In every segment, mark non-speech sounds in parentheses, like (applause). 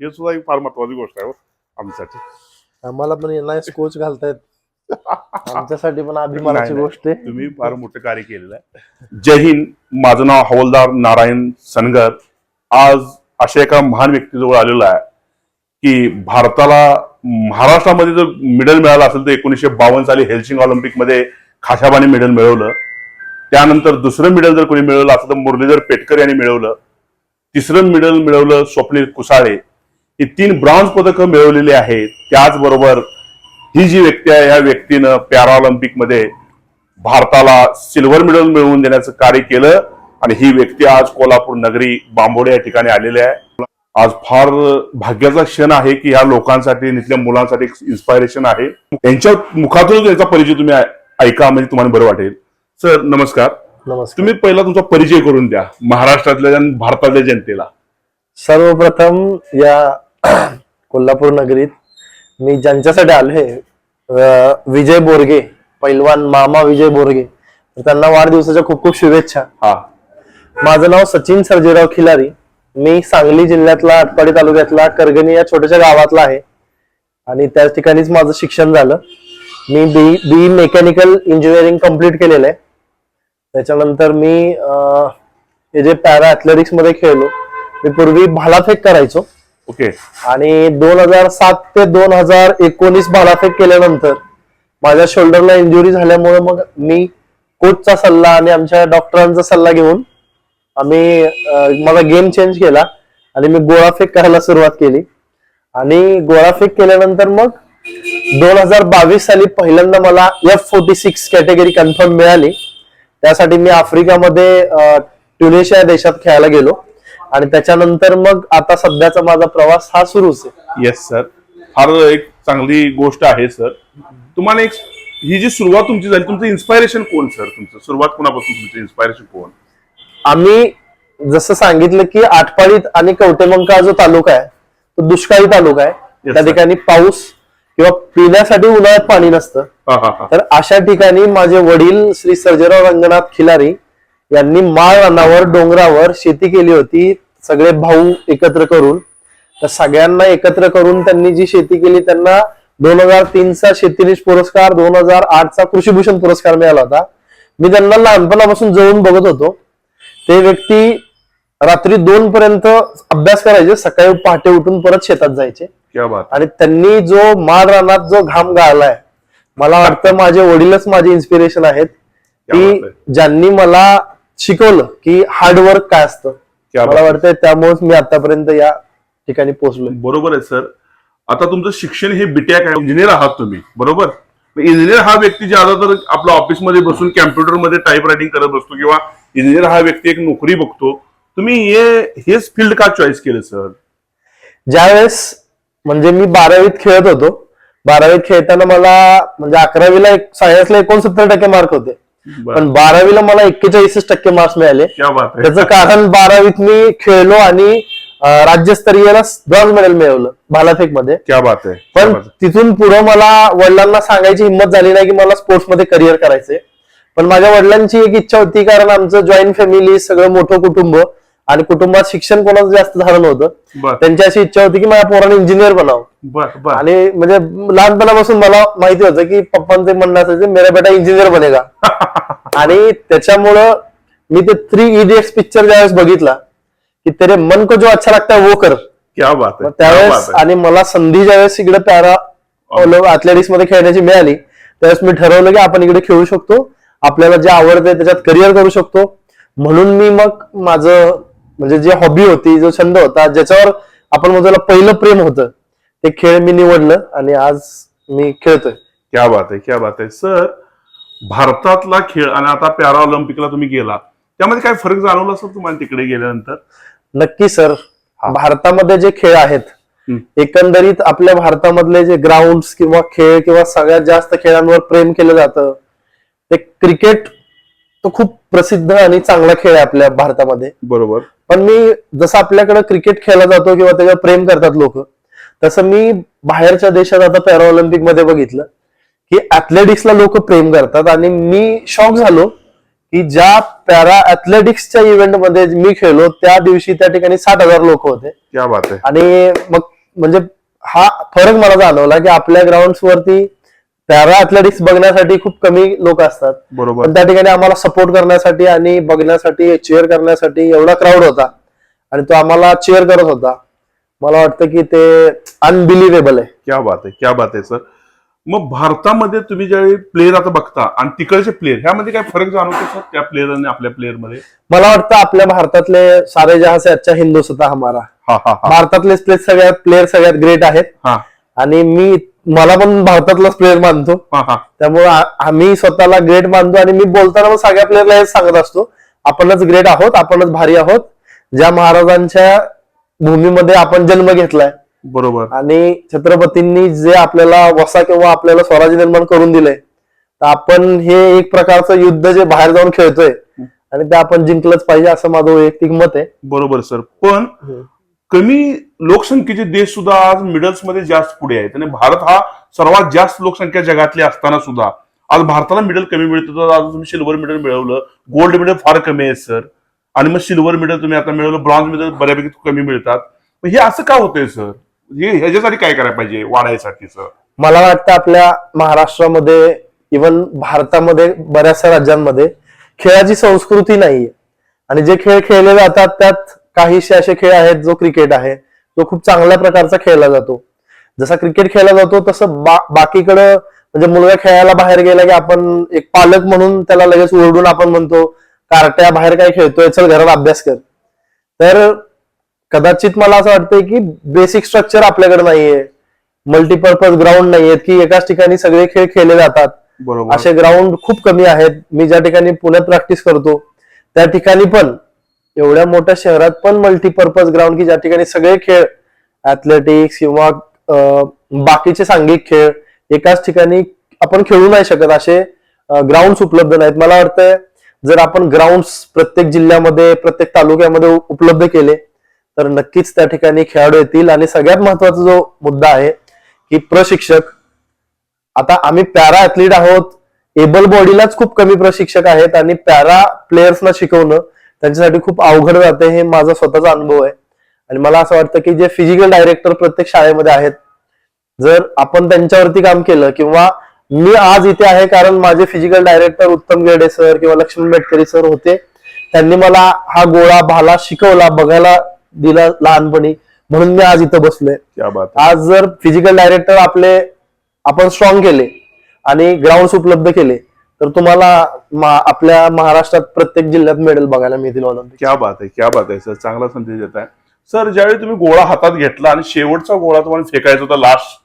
हे सुद्धा एक फार महत्वाची गोष्ट आहे हो आमच्यासाठी. आम्हाला पण एनआयएस कोच घालतायत. (laughs) आमच्यासाठी पण अभिमानाची गोष्ट आहे. तुम्ही फार मोठं कार्य केलेलं आहे. जय हिंद. माझं नाव हवलदार नारायण सनगर. आज अशा एका महान व्यक्तीजवळ आलेलो आहे की भारताला महाराष्ट्रामध्ये जर मेडल मिळालं असेल तर एकोणीसशे बावन्न साली हेल्सिंग ऑलिम्पिकमध्ये खाशाबाने मेडल मिळवलं. त्यानंतर दुसरं मेडल जर कोणी मिळवलं असं तर मुरलीधर पेटकर यांनी मिळवलं. तिसरं मेडल मिळवलं स्वप्नील कुसाळे. ही तीन ब्रॉन्झ पदकं मिळवलेली आहेत. त्याचबरोबर ही जी व्यक्ती आहे या व्यक्तीनं पॅराऑलिम्पिकमध्ये भारताला सिल्वर मेडल मिळवून देण्याचं कार्य केलं आणि ही व्यक्ती आज कोल्हापूर नगरी बांबोडे या ठिकाणी आलेली आहे. आज फार भाग्याचा क्षण आहे की ह्या लोकांसाठी इथल्या मुलांसाठी इन्स्पायरेशन आहे. त्यांच्या मुखातून त्यांचा परिचय तुम्ही ऐका म्हणजे तुम्हाला बरं वाटेल. सर नमस्कार. नमस्कार. तुम्ही पहिला तुमचा परिचय करून द्या महाराष्ट्रातल्या आणि भारतातल्या जनतेला. सर्वप्रथम या कोल्हापूर नगरीत मी ज्यांच्यासाठी आलोय अं, विजय बोरगे पैलवान मामा विजय बोरगे तर त्यांना वाढदिवसाच्या खूप खूप शुभेच्छा. हा. माझं नाव सचिन सर्जेराव खिलारी. मी सांगली जिल्ह्यातला आटपाडी तालुक्यातला करगणी या छोट्याशा गावातला आहे. आणि त्याच ठिकाणीच माझं शिक्षण झालं. मी B B mechanical engineering complete केलेलं आहे. त्याच्यानंतर मी हे जे पॅरा अथलेटिक्समध्ये खेळलो मी पूर्वी भालाफेक करायचो. ओके. आणि दोन हजार सात ते दोन हजार एकोणीस भालाफेक केल्यानंतर माझ्या शोल्डरला इंजुरी झाल्यामुळे मग मी कोचचा सल्ला आणि आमच्या डॉक्टरांचा सल्ला घेऊन आम्ही माझा गेम चेंज केला आणि मी गोळाफेक करायला सुरुवात केली. आणि गोळाफेक केल्यानंतर मग दोन हजार बावीस साली पहिल्यांदा मला F forty six category confirm मिळाली. त्यासाठी मी आफ्रिकामध्ये ट्युनेशिया देशात खेळायला गेलो. आणि त्याच्यानंतर मग आता सध्याचा माझा प्रवास हा सुरूच आहे. येस सर फार एक चांगली गोष्ट आहे सर तुम्हाला एक ही जी सुरुवात तुमची झाली तुमचं इन्स्पायरेशन कोण सर तुमचं सुरुवात कोणापासून तुमचं इन्स्पायरेशन कोण? आम्ही जसं सांगितलं की आटपाडीत आणि कवटेमंका जो तालुका आहे तो दुष्काळी तालुका आहे. त्या. ठिकाणी पाऊस किंवा पिण्यासाठी उन्हाळ्यात पाणी नसतं. तर अशा ठिकाणी माझे वडील श्री सर्जेराव रंगनाथ खिलारी यांनी माळ रानावर डोंगरावर शेती केली होती सगळे भाऊ एकत्र करून. तर सगळ्यांना एकत्र करून त्यांनी जी शेती केली त्यांना दोन हजार तीनचा शेतीनिश पुरस्कार दोन हजार आठचा कृषीभूषण पुरस्कार मिळाला होता. मी त्यांना लहानपणापासून जवळून बघत होतो. ते व्यक्ती रात्री दोन पर्यंत अभ्यास करायचे सकाळी पहाटे उठून परत शेतात जायचे. आणि त्यांनी जो माळ रानात जो घाम गाळलाय मला वाटतं माझे वडीलच माझे इन्स्पिरेशन आहेत. की. ज्यांनी मला शिकवलं की हार्डवर्क काय असतं? मला आहे. वाटतं त्यामुळेच मी आतापर्यंत या ठिकाणी पोहोचलोय. बरोबर आहे सर. आता तुमचं शिक्षण हे बीटेक आहे इंजिनियर आहात तुम्ही. बरोबर? इंजिनियर हा व्यक्ती ज्यादा तर आपल्या ऑफिसमध्ये बसून कॅम्प्युटरमध्ये टाईप रायटिंग करत बसतो किंवा इंजिनियर हा व्यक्ती एक नोकरी बघतो. तुम्ही हे हेच फील्ड का चॉईस केलं सर? ज्यावेळेस म्हणजे मी बारावीत खेळत होतो बारावीत खेळताना मला म्हणजे अकरावीला एक सायन्सला एकोणसत्तर टक्के मार्क होते. पण बारावीला मला एक्केचाळीस टक्के मार्क्स मिळाले. क्या बात आहे. त्याचं कारण बारावीत मी खेळलो आणि राज्यस्तरीयला ब्रॉन्झ मेडल मिळवलं भालाफेकमध्ये बात आहे. पण. तिथून पुढे मला वडिलांना सांगायची हिंमत झाली नाही की मला स्पोर्ट्समध्ये करिअर करायचंय. पण माझ्या वडिलांची एक इच्छा होती कारण आमचं जॉईंट फॅमिली सगळं मोठं कुटुंब आणि कुटुंबात शिक्षण कोणाचं जास्त झालं नव्हतं. त्यांची अशी इच्छा होती की माझ्या पोराने इंजिनियर बनावं. आणि म्हणजे लहानपणापासून मला माहिती होतं की पप्पांचे म्हणणं असायचं मेरा बेटा इंजिनियर बनेगा. (laughs) आणि त्याच्यामुळं मी ते थ्री इडियट्स पिक्चर ज्यावेळेस बघितला की तेरे मन को जो अच्छा लगता है वो कर. क्या बात त्यावेळेस आणि मला संधी ज्यावेळेस इकडे पॅरा अथलेटिक्समध्ये खेळण्याची मिळाली त्यावेळेस मी ठरवलं की आपण इकडे खेळू शकतो आपल्याला जे आवडतंय त्याच्यात करिअर करू शकतो. म्हणून मी मग माझं म्हणजे जी हॉबी होती जो छंद होता ज्याच्यावर आपण म्हणतो पहिलं प्रेम होतं ते खेळ मी निवडलं आणि आज मी खेळतोय. क्या बात आहे क्या बात आहे. सर भारतातला खेळ आणि आता पॅरा ऑलिम्पिकला तुम्ही गेला त्यामध्ये काय फरक जाणवला सर तुम्हाला तिकडे गेल्यानंतर? नक्की सर. भारतामध्ये जे खेळ आहेत. एकंदरीत आपल्या भारतामधले जे ग्राउंड किंवा खेळ किंवा सगळ्यात जास्त खेळांवर प्रेम केलं जातं ते क्रिकेट तो खूप प्रसिद्ध आणि चांगला खेळ आहे आपल्या भारतामध्ये. बरोबर. पण मी जसं आपल्याकडे क्रिकेट खेळला जातो किंवा त्याच्यावर प्रेम करतात लोक तसं मी बाहेरच्या देशात आता पॅराऑलिम्पिकमध्ये बघितलं की ऍथलेटिक्सला लोक प्रेम करतात. आणि मी शॉक झालो की ज्या पॅरा अथलेटिक्सच्या इव्हेंटमध्ये मी खेळलो त्या दिवशी त्या ठिकाणी साठ हजार लोक होते. क्या बात आहे. आणि मग म्हणजे हा फरक मला जाणवला की आपल्या ग्राउंड वरती पॅरा अथलेटिक्स बघण्यासाठी खूप कमी लोक असतात. बरोबर. पण त्या ठिकाणी आम्हाला सपोर्ट करण्यासाठी आणि बघण्यासाठी चेअर करण्यासाठी एवढा क्राऊड होता. आणि तो आम्हाला चेअर करत होता. मला वाटतं की ते अनबिलिव्हेबल आहे. क्या बात आहे क्या बात आहे सर मग भारतामध्ये तुम्ही ज्यावेळी प्लेअर आता बघता आणि तिकडचे प्लेअर ह्यामध्ये काय फरक जाणवतो सर त्या प्लेअर आणि आपल्या प्लेअरमध्ये? मला वाटतं आपल्या भारतातले सारे जहा से अच्छा हिंदुस्तान हमारा. हा हा हा. भारतातले प्लेयर सगळ्यात प्लेयर सगळ्यात ग्रेट आहेत. हा. आणि मी मला पण भारतातलाच प्लेअर मानतो. हा हा. त्यामुळे आम्ही स्वतःला ग्रेट मानतो आणि मी बोलताना मग सगळ्या प्लेअरला हेच सांगत असतो. आपणच ग्रेट आहोत आपणच भारी आहोत. ज्या महाराजांच्या भूमीमध्ये आपण जन्म घेतलाय. बरोबर. आणि छत्रपतींनी जे आपल्याला वसा किंवा आपल्याला स्वराज्य निर्माण करून दिलंय तर आपण हे एक प्रकारचं युद्ध जे बाहेर जाऊन खेळतोय आणि ते आपण जिंकलंच पाहिजे असं माझं वैयक्तिक मत आहे. बरोबर सर. पण कमी लोकसंख्येचे देश सुद्धा आज मिडल्समध्ये जास्त पुढे आहेत. आणि भारत हा सर्वात जास्त लोकसंख्या जगातली असताना सुद्धा. आज भारताला मेडल कमी मिळतं. तर आज तुम्ही सिल्वर मेडल मिळवलं. गोल्ड मेडल फार कमी आहे सर आणि मग सिल्वर मेडल तुम्ही आता मिळवलं. ब्रॉन्झ मेडल बऱ्यापैकी कमी मिळतात. हे असं का होतंय सर हे ह्याच्यासाठी काय करायला पाहिजे? वाढायसाठी सर मला वाटतं आपल्या महाराष्ट्रामध्ये इवन भारतामध्ये बऱ्याचशा राज्यांमध्ये खेळाची संस्कृती नाहीये. आणि जे खेळ खेळले जातात त्यात काहीसे असे खेळ आहेत जो क्रिकेट आहे. तो खूप चांगल्या प्रकारचा खेळला जातो. जसा क्रिकेट खेळला जातो तसं बा बाकीकडं म्हणजे मुलगा खेळायला बाहेर गेला की आपण एक पालक म्हणून त्याला लगेच ओरडून आपण म्हणतो कारट्या बाहेर काय खेळतोय चल घरात अभ्यास कर. तर कदाचित मला असं वाटतंय की बेसिक स्ट्रक्चर आपल्याकडे नाहीये. मल्टीपर्पज ग्राउंड नाहीयेत की एकाच ठिकाणी सगळे खेळ खेळले जातात. बरोबर. असे ग्राउंड खूप कमी आहेत. मी ज्या ठिकाणी पुण्यात प्रॅक्टिस करतो त्या ठिकाणी पण एवढ्या मोठ्या शहरात पण मल्टीपर्पज ग्राउंड की ज्या ठिकाणी सगळे खेळ ऍथलेटिक्स किंवा बाकीचे सांघिक खेळ एकाच ठिकाणी आपण खेळू नाही शकत असे ग्राउंड उपलब्ध नाहीत. मला वाटतं जर आपण ग्राउंड प्रत्येक जिल्ह्यामध्ये प्रत्येक तालुक्यामध्ये उपलब्ध केले तर नक्कीच त्या ठिकाणी खेळाडू येतील. आणि सगळ्यात महत्त्वाचा जो मुद्दा आहे की प्रशिक्षक आता आम्ही पॅरा ऍथलीट आहोत एबल बॉडीलाच खूप कमी प्रशिक्षक आहेत आणि पॅरा प्लेयर्सना शिकवणं त्यांच्यासाठी खूप अवघड जाते हे माझा स्वतःचा अनुभव आहे. आणि मला असं वाटतं की जे फिजिकल डायरेक्टर प्रत्येक शाळेमध्ये आहेत जर आपण त्यांच्यावरती काम केलं किंवा मी आज इथे आहे कारण माझे फिजिकल डायरेक्टर उत्तम गेडे सर किंवा लक्ष्मण बेटकरी सर होते त्यांनी मला हा गोळा भाला शिकवला बघायला दिला लहानपणी. म्हणून मी आज इथं बसलोय. आज जर फिजिकल डायरेक्टर आपले आपण स्ट्रॉंग केले आणि ग्राउंड उपलब्ध केले तर तुम्हाला आपल्या महाराष्ट्रात प्रत्येक जिल्ह्यात मेडल बघायला मिळतील ऑलिम्पिक. क्या बात आहे क्या बात आहे सर. चांगला संदेश देत आहे. सर ज्यावेळी तुम्ही गोळा हातात घेतला आणि शेवटचा गोळा तुम्हाला फेकायचा होता लास्ट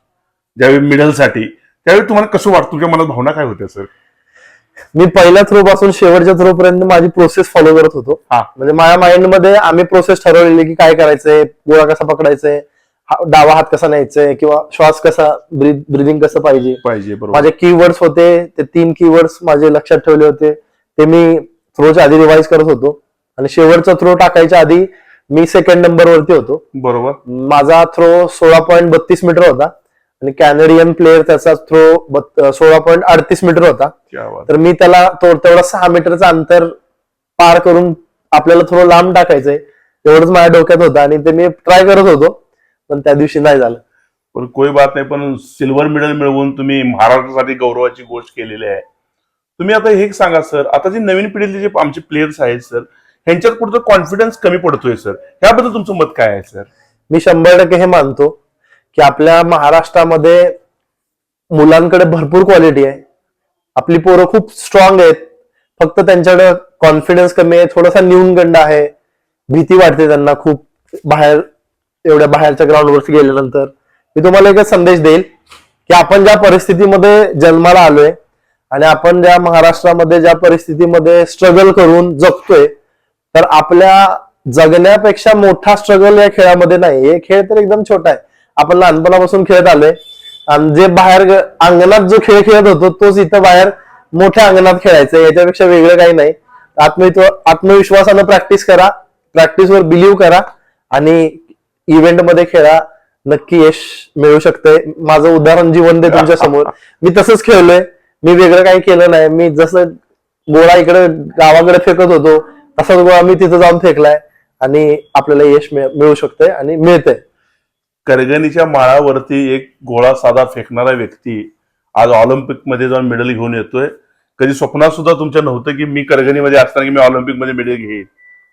ज्यावेळी मिडलसाठी त्यावेळी तुम्हाला कसं वाटतं? तुमच्या मनात भावना काय होत्या सर? मी पहिल्या थ्रो पासून शेवटच्या थ्रो पर्यंत माझी प्रोसेस फॉलो करत होतो. हा. म्हणजे माझ्या माइंडमध्ये आम्ही प्रोसेस ठरवलेली की काय करायचंय गोळा कसा पकडायचंय डावा हात कसा न्यायचाय किंवा श्वास कसा ब्रिदिंग कसं पाहिजे? पाहिजे बरोबर. माझे कीवर्ड्स होते ते तीन कीवर्ड्स माझे लक्षात ठेवले होते. ते मी थ्रोच्या आधी रिवाइज करत होतो. आणि शेवटचा थ्रो टाकायच्या आधी मी सेकंड नंबर वरती होतो. बरोबर. माझा थ्रो सोळा पॉईंट बत्तीस मीटर होता. आणि कॅनेडियन प्लेअर त्याचा थ्रो सोळा पॉईंट अडतीस मीटर होता. तर मी त्याला तो तेवढा सहा मीटरचं अंतर पार करून आपल्याला थोडं लांब टाकायचंय. एवढंच माझ्या डोक्यात होतं आणि ते मी ट्राय करत होतो. पण त्या दिवशी नाही झालं. पण कोई बात नाही पण सिल्वर मेडल मिळवून तुम्ही महाराष्ट्रासाठी गौरवाची गोष्ट केलेली आहे. तुम्ही आता हे सांगा सर आता जी नवीन पिढीतले जे आमचे प्लेयर्स आहेत सर ह्यांच्यात कुठं कॉन्फिडन्स कमी पडतोय सर ह्याबद्दल तुमचं मत काय आहे सर मी शंभर टक्के हे मानतो की आपल्या महाराष्ट्रामध्ये मुलांकडे भरपूर क्वालिटी आहे. आपली पोरं खूप स्ट्रॉंग आहेत. फक्त त्यांच्याकडे कॉन्फिडन्स कमी आहे. थोडासा न्यूनगंड आहे. भीती वाटते त्यांना खूप बाहेर एवढ्या बाहेरच्या ग्राउंडवरती गेल्यानंतर मी तुम्हाला एकच संदेश देईल की आपण ज्या परिस्थितीमध्ये जन्माला आलोय आणि आपण ज्या महाराष्ट्रामध्ये ज्या परिस्थितीमध्ये स्ट्रगल करून जगतोय तर आपल्या जगण्यापेक्षा मोठा स्ट्रगल या खेळामध्ये नाही. हे खेळ तर एकदम छोटा आहे. आपण लहानपणापासून खेळत आलोय. आणि जे बाहेर अंगणात जो खेळ खेळत होतो तोच इथं बाहेर मोठ्या अंगणात खेळायचं. याच्यापेक्षा वेगळं काही नाही. आत्मवित्व आत्मविश्वासानं प्रॅक्टिस करा. प्रॅक्टिसवर बिलीव्ह करा. आणि इव्हेंटमध्ये खेळा नक्की यश मिळू शकतंय. माझं उदाहरण जीवन दे तुमच्यासमोर. मी तसंच खेळलोय. मी वेगळं काही केलं नाही. मी जसं गोळा इकडे गावाकडे फेकत होतो तसाच गोळा मी तिथं जाऊन फेकलाय. आणि आपल्याला यश मिळू शकते आणि मिळतंय. करगणीच्या माळावरती एक गोळा साधा फेकणारा व्यक्ती आज ऑलिम्पिकमध्ये जाऊन मेडल घेऊन येतोय. कधी स्वप्नात सुद्धा तुमच्या नव्हतं की मी करगणीमध्ये असताना की मी ऑलिम्पिकमध्ये मेडल घेईन.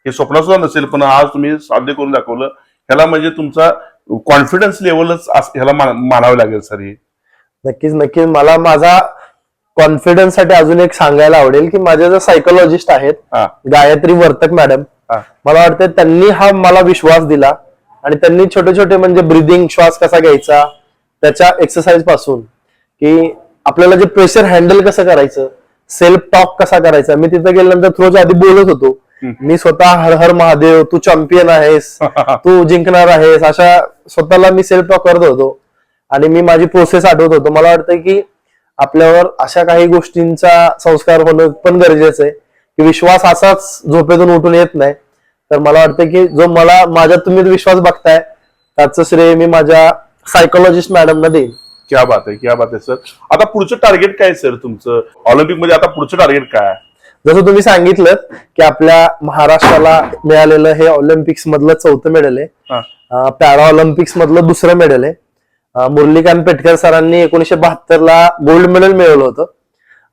हे स्वप्न सुद्धा नसेल पण आज तुम्ही साध्य करून दाखवलं ह्याला म्हणजे तुमचा कॉन्फिडन्स लेवलच ह्याला मान- मानावं लागेल सर हे. नक्कीच नक्कीच. मला माझा कॉन्फिडन्ससाठी अजून एक सांगायला आवडेल की माझे जे सायकोलॉजिस्ट आहेत गायत्री वर्तक मॅडम मला वाटतं त्यांनी हा मला विश्वास दिला आणि त्यांनी छोटे छोटे म्हणजे ब्रिदिंग श्वास कसा घ्यायचा त्याच्या एक्सरसाइजपासून की आपल्याला जे प्रेशर हँडल कसं करायचं सेल्फ टॉक कसा करायचा मी तिथे गेल्यानंतर थ्रोच्या आधी बोलत होतो मी स्वतः हर हर महादेव तू चॅम्पियन आहेस (laughs) तू जिंकणार आहेस अशा स्वतःला मी सेल्फ टॉक करत होतो. आणि मी माझी प्रोसेस आठवत होतो. मला वाटतं की आपल्यावर अशा काही गोष्टींचा संस्कार होणं पण गरजेचं आहे. की विश्वास असाच झोपेतून उठून येत नाही. तर मला वाटतं की जो मला माझ्यात तुम्ही विश्वास बघताय त्याचं श्रेय मी माझ्या सायकोलॉजिस्ट मॅडमना देईन. क्या बात आहे क्या बात आहे सर आता पुढचं टार्गेट काय सर तुमचं? ऑलिम्पिकमध्ये आता पुढचं टार्गेट काय? जसं तुम्ही सांगितलं की आपल्या महाराष्ट्राला मिळालेलं हे ऑलिम्पिक्स मधलं चौथं मेडल आहे. पॅरा ऑलिम्पिक्स मधलं दुसरं मेडल आहे. मुरलीकांत पेटकर सरांनी एकोणीशे बहात्तर ला गोल्ड मेडल मिळवलं होतं.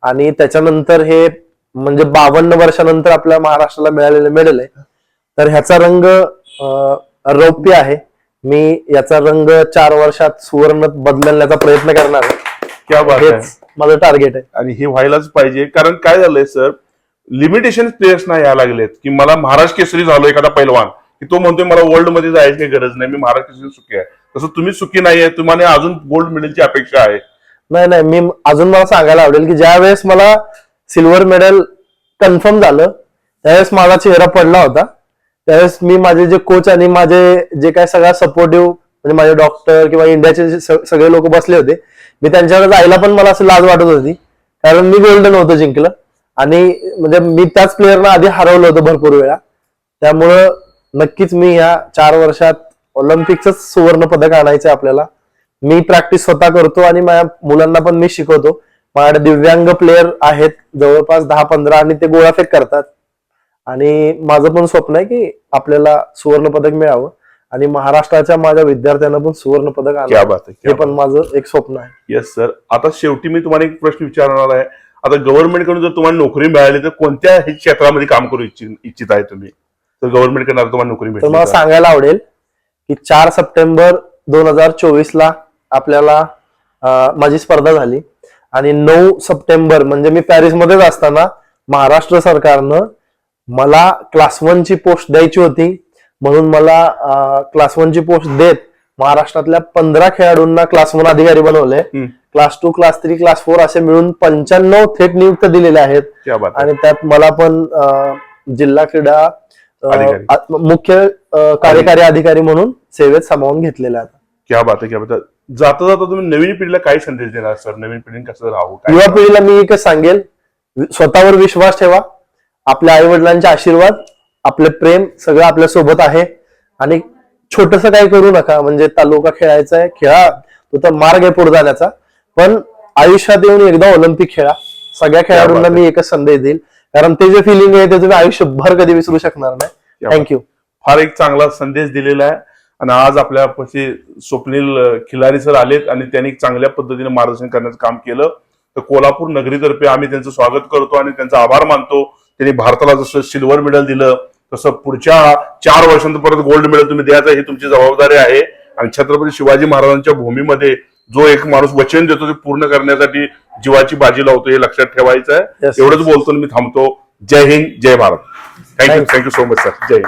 आणि त्याच्यानंतर हे म्हणजे बावन्न वर्षानंतर आपल्या महाराष्ट्राला मिळालेलं मेडल आहे. तर ह्याचा रंग रौप्य आहे. मी याचा रंग चार वर्षात सुवर्ण बदलण्याचा प्रयत्न करणार आहे. क्या बात आहे. हेच माझं टार्गेट आहे. आणि हे व्हायलाच पाहिजे. कारण काय झालंय सर? लिमिटेशन प्लेयर्सना यायला लागलेत. की मला महाराष्ट्र केसरी झालो एखादा पैलवान की तो म्हणतोय मला वर्ल्डमध्ये जायची काही गरज नाही मी महाराष्ट्र केसरी सुखी आहे. तसं तुम्ही सुखी नाही आहे तुम्हाला अजून गोल्ड मेडलची अपेक्षा आहे. नाही नाही मी अजून मला सांगायला आवडेल की ज्या वेळेस मला सिल्वर मेडल कन्फर्म झालं त्यावेळेस माझा चेहरा पडला होता. त्यावेळेस मी माझे जे कोच आणि माझे जे काय सगळ्या सपोर्टिव्ह म्हणजे माझे डॉक्टर किंवा इंडियाचे सगळे लोक बसले होते मी त्यांच्याकडे जायला पण मला असं लाज वाटत होती. कारण मी गोल्डन होतो जिंकलं. आणि म्हणजे मी त्याच प्लेअरना आधी हरवलं होतं भरपूर वेळा. त्यामुळं नक्कीच मी ह्या चार वर्षात ऑलिम्पिकच सुवर्ण पदक आणायचं आपल्याला. मी प्रॅक्टिस स्वतः करतो आणि माझ्या मुलांना पण मी शिकवतो. माझ्याकडे दिव्यांग प्लेअर आहेत जवळपास दहा पंधरा आणि ते गोळाफेक करतात. आणि माझं पण स्वप्न आहे की आपल्याला सुवर्ण पदक मिळावं. आणि महाराष्ट्राच्या माझ्या विद्यार्थ्यांना पण सुवर्ण पदक आणावं. हे पण माझं एक स्वप्न आहे. येस सर आता शेवटी मी तुम्हाला एक प्रश्न विचारणार आहे. आता गव्हर्नमेंटकडून जर तुम्हाला नोकरी मिळाली तर कोणत्या क्षेत्रामध्ये काम करू इच्छित इच्छित आहे तुम्ही तर गव्हर्नमेंट आता तुम्हाला नोकरी तर मला? सांगायला आवडेल की चार सप्टेंबर दोन हजार चोवीस ला आपल्याला माझी स्पर्धा झाली आणि नऊ सप्टेंबर म्हणजे मी पॅरिस मध्येच असताना महाराष्ट्र सरकारनं मला क्लास वन ची पोस्ट द्यायची होती म्हणून मला क्लास वन ची पोस्ट देत महाराष्ट्रातल्या पंधरा खेळाडूंना क्लास वन अधिकारी बनवले. Class two class three class four असे मिळून पंच्याण्णव थेट नियुक्त दिलेले आहेत. आहे. आणि त्यात मला पण जिल्हा क्रीडा मुख्य कार्यकारी अधिकारी म्हणून सेवेत सामावून घेतलेले आहेत. क्या बात आहे क्या बात आहे. जाता जाता तुम्ही नवीन पिढीला काय संदेश देणार सर? नवीन पिढीने कसं राहू काय युवा पिढीला मी एकच सांगेल स्वतःवर विश्वास ठेवा आपल्या आई वडिलांचे आशीर्वाद आपले प्रेम सगळं आपल्यासोबत आहे. आणि छोटस काही करू नका म्हणजे तालुका खेळायचा आहे खेळा तो तर मार्ग आहे पुढे जाण्याचा. पण आयुष्यात येऊन एकदा ऑलिम्पिक खेळा. सगळ्या खेळाडूंना मी एकच संदेश देईल. कारण ते जे फिलिंग आहे ते तुम्ही आयुष्यभर कधी विसरू शकणार नाही. थँक्यू फार एक चांगला संदेश दिलेला आहे. आणि आज आपल्यापाशी स्वप्नील खिलारी सर आलेत आणि त्यांनी चांगल्या पद्धतीने मार्गदर्शन करण्याचं काम केलं. तर कोल्हापूर नगरीतर्फे आम्ही त्यांचं स्वागत करतो आणि त्यांचा आभार मानतो. त्यांनी भारताला जसं सिल्वर मेडल दिलं तसं पुढच्या चार वर्षांत परत गोल्ड मेडल तुम्ही द्यायचं ही तुमची जबाबदारी आहे. आणि छत्रपती शिवाजी महाराजांच्या भूमीमध्ये जो एक माणूस वचन देतो ते पूर्ण करण्यासाठी जीवाची बाजी लावतो हे लक्षात ठेवायचं आहे. एवढंच बोलतो मी थांबतो. जय हिंद जय Bharat. Thank you. Thank you so much sir Jai Hind.